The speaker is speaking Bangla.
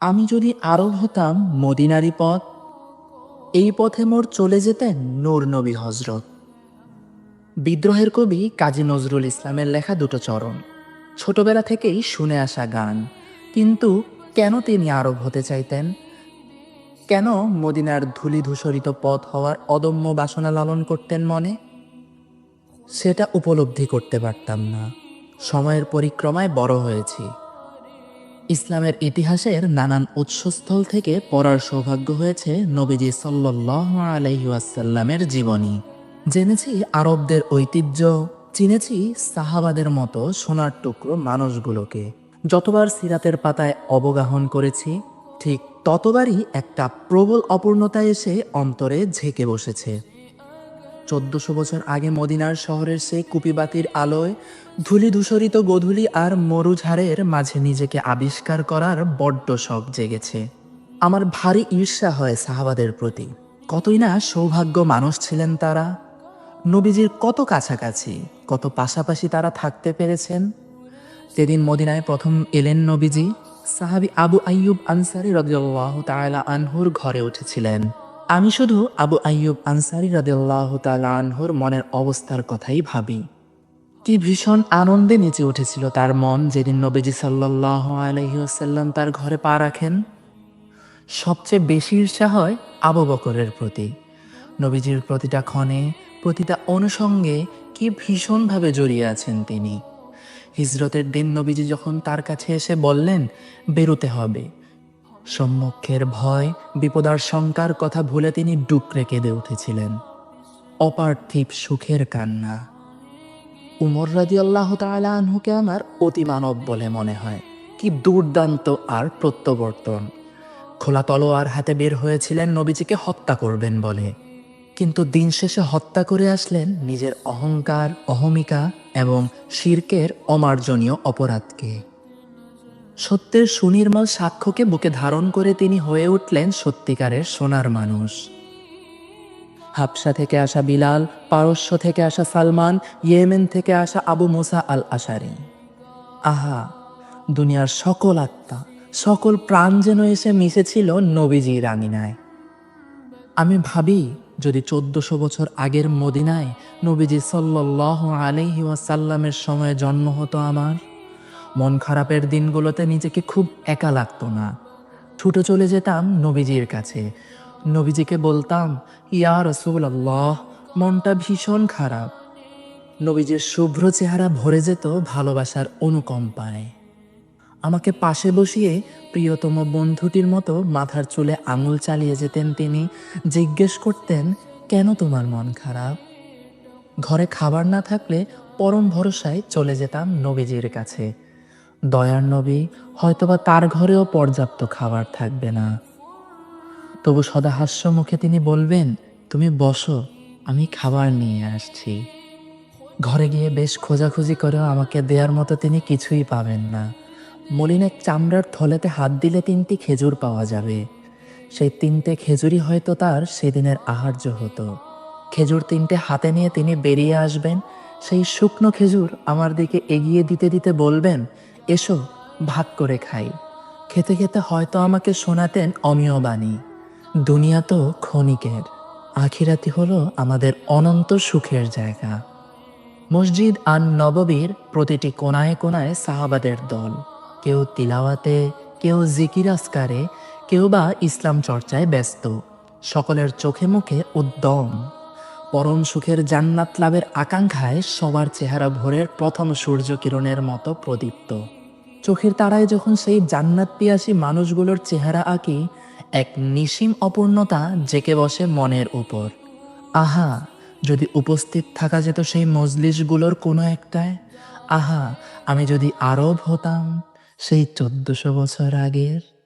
আমি যদি আরব হতাম মদিনারি পথ, এই পথে মোর চলে যেতেন নূর নবী হজরত বিদ্রোহের কবি কাজী নজরুল ইসলামের লেখা দুটো চরণ। ছোটবেলা থেকেই শুনে আসা গান। কিন্তু কেন তিনি আরব হতে চাইতেন? কেন মদিনার ধূলি ধূসরিত পথ হওয়ার অদম্য বাসনা লালন করতেন মনে? সেটা উপলব্ধি করতে পারতাম না। সময়ের পরিক্রমায় বড় হয়েছি। ইসলামের ইতিহাসের নানান উৎসস্থল থেকে পড়ার সৌভাগ্য হয়েছে নবীজি সাল্লাহ আলহিউসাল্লামের জীবনী। জেনেছি আরবদের ঐতিহ্য, চিনেছি সাহাবাদের মতো সোনার টুকরো মানুষগুলোকে। যতবার সিরাতের পাতায় অবগাহন করেছি, ঠিক ততবারই একটা প্রবল অপূর্ণতা এসে অন্তরে ঝেঁকে বসেছে। চোদ্দশো বছর আগে মদিনার শহরের সেই কুপিবাতির আলোয় ধুলি ধূসরিত গোধূলি আর মরুঝাড়ের মাঝে নিজেকে আবিষ্কার করার বড্ড শখ জেগেছে। আমার ভারী ঈর্ষা হয় সাহাবাদের প্রতি। কতই না সৌভাগ্য মানুষ ছিলেন তারা। নবীজির কত কাছাকাছি, কত পাশাপাশি তারা থাকতে পেরেছেন। সেদিন মদিনায় প্রথম এলেন নবীজি। সাহাবি আবু আইয়ুব আনসারি রদিয়াল্লাহ তাআলা আনহুর ঘরে উঠেছিলেন। আমি শুধু আবু আইয়ুব আনসারি রদিয়াল্লাহ তাআলা আনহুর মনের অবস্থার কথাই ভাবি। কি ভীষণ আনন্দে নেচে উঠেছিল তার মন যেদিন নবীজি সাল্লাহ আলহিউসাল্লাম তার ঘরে পা রাখেন। সবচেয়ে বেশি ঈর্ষা হয় আবু বকরের প্রতি। নবীজির প্রতিটা ক্ষণে, প্রতিটা অনুষঙ্গে কি ভীষণভাবে জড়িয়ে আছেন তিনি। হিজরতের দিন নবীজি যখন তার কাছে এসে বললেন, বেরোতে হবে। সম্মুখের ভয়, বিপদার শঙ্কার কথা ভুলে তিনি ডুকরে কেঁদে উঠেছিলেন। অপার্থিব সুখের কান্না। উমর রাজি আল্লাহ আনহুকে আমার অতিমানব বলে মনে হয়। কি দুর্দান্ত আর প্রত্যাবর্তন। খোলা তলোয়ার হাতে বের হয়েছিলেন নবীজিকে হত্যা করবেন বলে। কিন্তু দিন শেষে হত্যা করে আসলেন নিজের অহংকার, অহমিকা এবং শির্কের অমার্জনীয় অপরাধকে। সত্যের সুনির্মল সাক্ষ্যকে বুকে ধারণ করে তিনি হয়ে উঠলেন সত্যিকারের সোনার মানুষ। হাবসা থেকে আসা বিলাল, পারস্য থেকে আসা সালমান, ইয়েমেন থেকে আসা আবু মুসা আল আশারি আহা, দুনিয়ার সকল আত্মা, সকল প্রাণ যেন এসে মিশেছিল নবীজি রাঙিনায়। আমি ভাবি, যদি চোদ্দশো বছর আগের মদিনায় নবীজি সাল্লাহ আলহি সময় জন্ম হতো আমার মন খারাপের দিনগুলোতে নিজেকে খুব একা লাগতো না। ছুটে চলে যেতাম নবীজির কাছে। নবীজিকে বলতাম, ইয়া রসুল আল্লাহ মনটা ভীষণ খারাপ। নবীজির শুভ্র চেহারা ভরে যেত ভালোবাসার অনুকম্পায়। আমাকে পাশে বসিয়ে প্রিয়তম বন্ধুটির মতো মাথার চুলে আঙুল চালিয়ে যেতেন তিনি, জিজ্ঞেস করতেন, কেন তোমার মন খারাপ? ঘরে খাবার না থাকলে পরম ভরসায় চলে যেতাম নবীজির কাছে। দয়ার নবী, হয়তোবা তার ঘরেও পর্যাপ্ত খাবার থাকবে না। তবু সদা হাস্য মুখে তিনি বলবেন, তুমি বসো, আমি খাবার নিয়ে আসছি। ঘরে গিয়ে বেশ খোঁজাখুঁজি করেও আমাকে দেওয়ার মতো তিনি কিছুই পাবেন না। মলিন এক চামড়ার থলেতে হাত দিলে তিনটি খেজুর পাওয়া যাবে। সেই তিনটে খেজুরই হয়তো তার সেদিনের আহার্য হতো। খেজুর তিনটে হাতে নিয়ে তিনি বেরিয়ে আসবেন, সেই শুকনো খেজুর আমার দিকে এগিয়ে দিতে দিতে বলবেন এসো, ভাগ করে খাই। খেতে খেতে হয়তো আমাকে শোনাতেন অমীয় বাণী। দুনিয়া তো ক্ষণিকের, আখিরাতি হলো আমাদের অনন্ত সুখের জায়গা। মসজিদ আন নববীর প্রতিটি কোনায় কোনায় সাহাবাদের দল। কেউ তিলাওয়াতে, কেউ জিকিরাসকারে কেউ বা ইসলাম চর্চায় ব্যস্ত। সকলের চোখে মুখে উদ্যম। পরম সুখের জান্নাত লাভের আকাঙ্ক্ষায় সবার চেহারা ভোরের প্রথম সূর্য কিরণের মতো প্রদীপ্ত। চোখের তারায় যখন সেই জান্নাত পিয়াসী মানুষগুলোর চেহারা আঁকি, এক নিসীম অপূর্ণতা জেকে বসে মনের উপর। আহা, যদি উপস্থিত থাকা যেত সেই মজলিশগুলোর কোনো একটায়, আহা, আমি যদি আরব হতাম সেই চোদ্দশো বছর আগের।